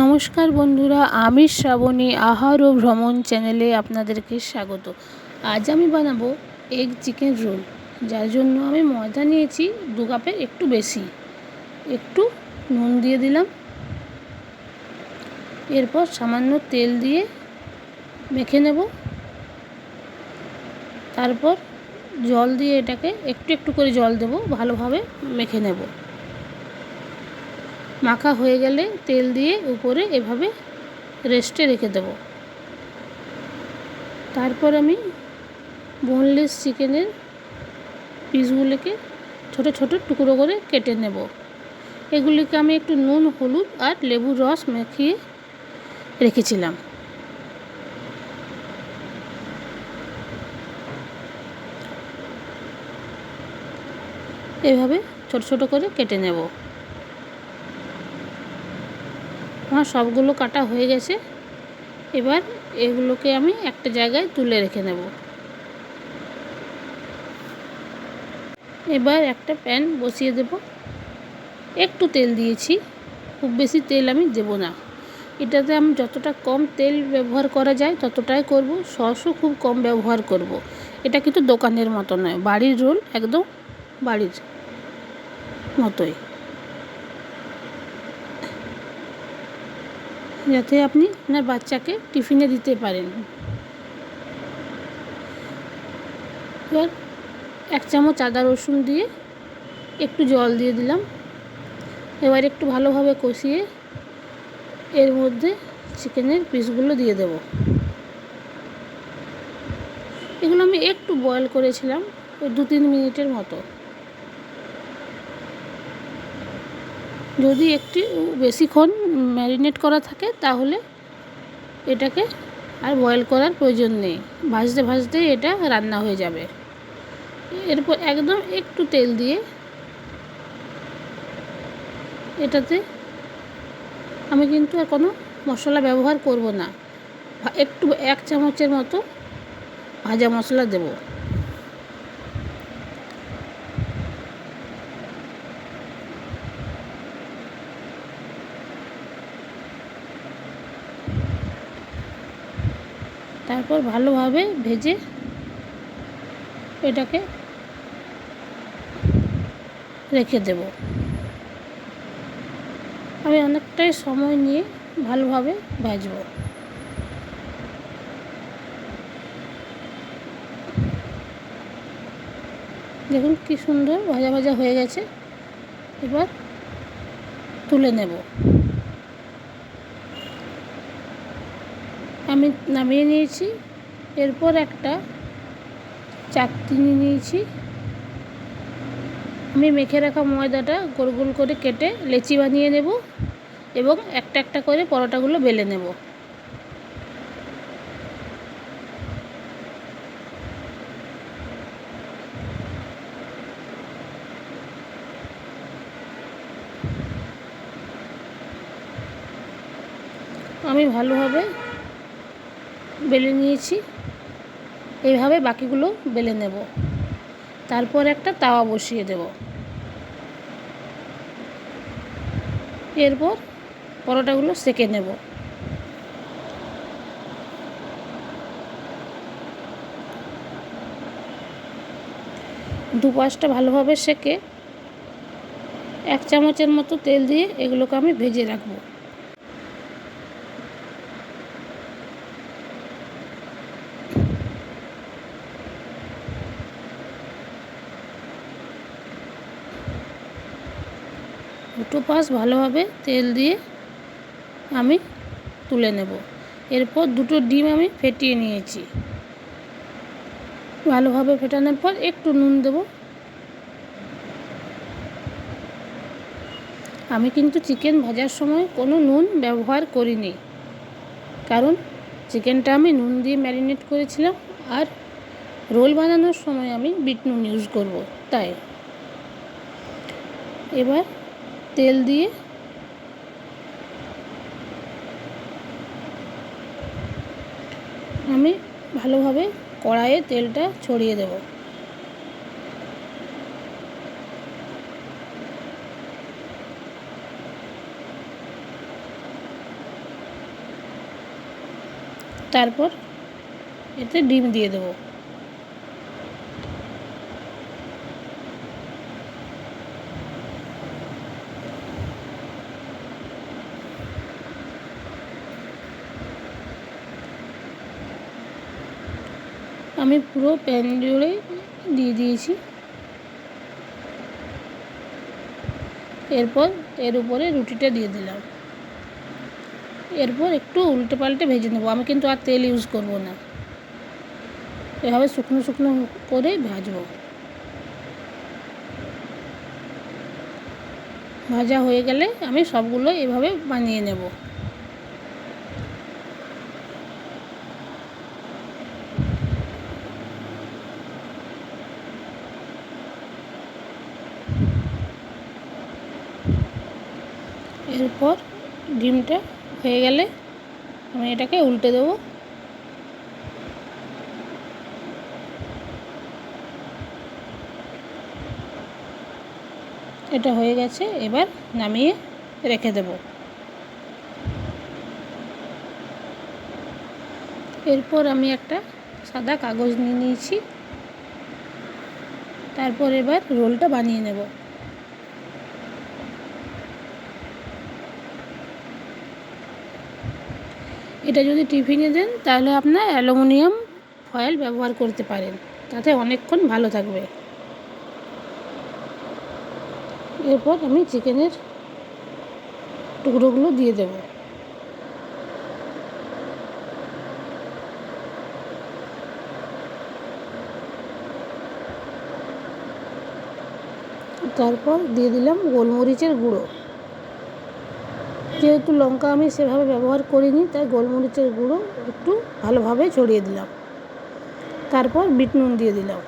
নমস্কার বন্ধুরা, আমি শ্রাবণী, আহার ও ভ্রমণ চ্যানেলে আপনাদেরকে স্বাগত। আজ আমি বানাবো এগ চিকেন রোল যার জন্য আমি ময়দা নিয়েছি, দু কাপের একটু বেশি। একটু নুন দিয়ে দিলাম। এরপর সামান্য তেল দিয়ে মেখে নেব। তারপর জল দিয়ে এটাকে একটু একটু করে জল দেব, ভালোভাবে মেখে নেব। মাখা হয়ে গেলে তেল দিয়ে উপরে এভাবে রেস্টে রেখে দেব। তারপর আমি বোনলেস চিকেনের পিসগুলোকে ছোট ছোট টুকরো করে কেটে নেব। এগুলিকে আমি একটু নুন, হলুদ আর লেবুর রস মেখিয়ে রেখেছিলাম। এভাবে ছোট ছোট করে কেটে নেব। আমার সবগুলো কাটা হয়ে গেছে। এবার এগুলোকে আমি একটা জায়গায় তুলে রেখে নেব। এবার একটা প্যান বসিয়ে দেব। একটু তেল দিয়েছি। খুব বেশি তেল আমি দেব না। এটাতে আমি যতটা কম তেল ব্যবহার করা যায় ততটাই করব। সসও খুব কম ব্যবহার করব। এটা কিন্তু দোকানের মতো নয়, বাড়ির রোল একদম বাড়ির মতোই। যাতে আপনি আপনার বাচ্চাকে টিফিনে দিতে পারেন। এবার এক চামচ আদা রসুন দিয়ে একটু জল দিয়ে দিলাম। এবার একটু ভালোভাবে কষিয়ে এর মধ্যে চিকেনের পিসগুলো দিয়ে দেব। এগুলো আমি একটু বয়েল করেছিলাম, ওই দু তিন মিনিটের মতো। যদি একটি বেশিক্ষণ ম্যারিনেট করা থাকে, তাহলে এটাকে আর বয়েল করার প্রয়োজন নেই। ভাজতে ভাজতে এটা রান্না হয়ে যাবে। এরপর একদম একটু তেল দিয়ে এটাতে আমি কিন্তু আর কোনো মশলা ব্যবহার করব না। একটু এক চামচের মতো ভাজা মশলা দেবো। তারপর ভালোভাবে ভেজে এটাকে রেখে দেব। আমি অনেকটাই সময় নিয়ে ভালোভাবে ভাজব। দেখুন কি সুন্দর ভাজা ভাজা হয়ে গেছে। এবার তুলে নেব। আমি নামিয়ে নিয়েছি। এরপর একটা চাকতিনি নিয়েছি। আমি মেখে রাখা ময়দাটা গোল গোল করে কেটে লেচি বানিয়ে নেব এবং একটা একটা করে পরোটাগুলো বেলে নেব। আমি ভালোভাবে বেলে নিয়েছি। এইভাবে বাকিগুলো বেলে নেব। তারপর একটা তাওয়া বসিয়ে দেব। এরপর পরোটাগুলো সেকে নেব। দুপাশটা ভালোভাবে সেকে এক চামচের মতো তেল দিয়ে এগুলোকে আমি ভেজে রাখব। দুটো পাশ ভালোভাবে তেল দিয়ে আমি তুলে নেব। এরপর দুটো ডিম আমি ফেটিয়ে নিয়েছি। ভালোভাবে ফেটানোর পর একটু নুন দেব। আমি কিন্তু চিকেন ভাজার সময় কোনো নুন ব্যবহার করিনি, কারণ চিকেনটা আমি নুন দিয়ে ম্যারিনেট করেছিলাম আর রোল বানানোর সময় আমি বিট নুন ইউজ করব, তাই। এবার তেল দিয়ে আমি ভালোভাবে কড়াইয়ে তেলটা ছড়িয়ে দেব। তারপর এতে ডিম দিয়ে দেবো। আমি পুরো প্যান জুড়ে দিয়ে দিয়েছি। এরপর এর উপরে রুটিটা দিয়ে দিলাম। এরপর একটু উল্টে পাল্টে ভেজে নেব। আমি কিন্তু আর তেল ইউজ করব না। এভাবে শুকনো শুকনো করে ভাজবো। ভাজা হয়ে গেলে আমি সবগুলো এভাবে বানিয়ে নেব। এরপর ডিমটা হয়ে গেলে আমি এটাকে উল্টে দেবো। এটা হয়ে গেছে, এবার নামিয়ে রেখে দেব। এরপর আমি একটা সাদা কাগজ নিয়ে নিয়েছি। তারপর এবার রোলটা বানিয়ে নেব। এটা যদি টিফিনে দেন, তাহলে আপনার অ্যালুমিনিয়াম ফয়েল ব্যবহার করতে পারেন। তাতে অনেকক্ষণ ভালো থাকবে। এরপর আমি চিকেনের টুকরোগুলো দিয়ে দেব। তারপর দিয়ে দিলাম গোলমরিচের গুঁড়ো। যেহেতু লঙ্কা আমি সেভাবে ব্যবহার করিনি, তাই গোলমরিচের গুঁড়ো একটু ভালোভাবে ছড়িয়ে দিলাম। তারপর বিট নুন দিয়ে দিলাম।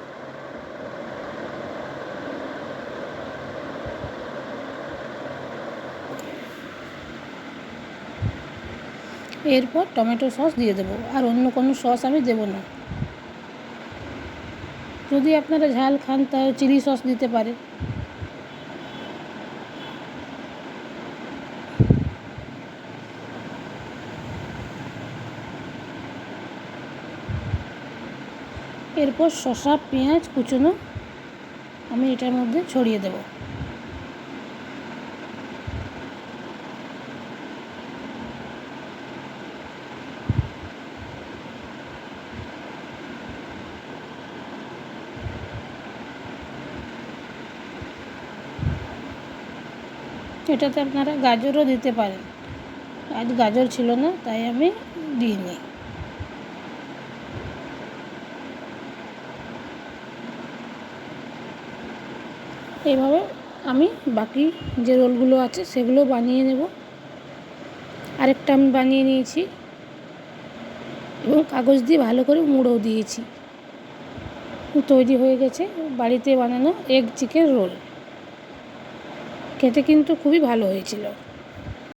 এরপর টমেটো সস দিয়ে দেবো, আর অন্য কোনো সস আমি দেবো না। যদি আপনারা ঝাল খান, তাহলে চিলি সস দিতে পারে এরপর শসা, পেঁয়াজ কুচনো আমি এটার মধ্যে ছড়িয়ে দেবো। এটাতে আপনারা গাজরও দিতে পারেন। আজ গাজর ছিল না, তাই আমি দিইনি। এইভাবে আমি বাকি যে রোলগুলো আছে সেগুলো বানিয়ে নেব। আরেকটা আমি বানিয়ে নিয়েছি এবং কাগজ দিয়ে ভালো করে মুড়েও দিয়েছি। তৈরি হয়ে গেছে বাড়িতে বানানো এগ চিকেন রোল খেতে কিন্তু খুবই ভালো হয়েছিল।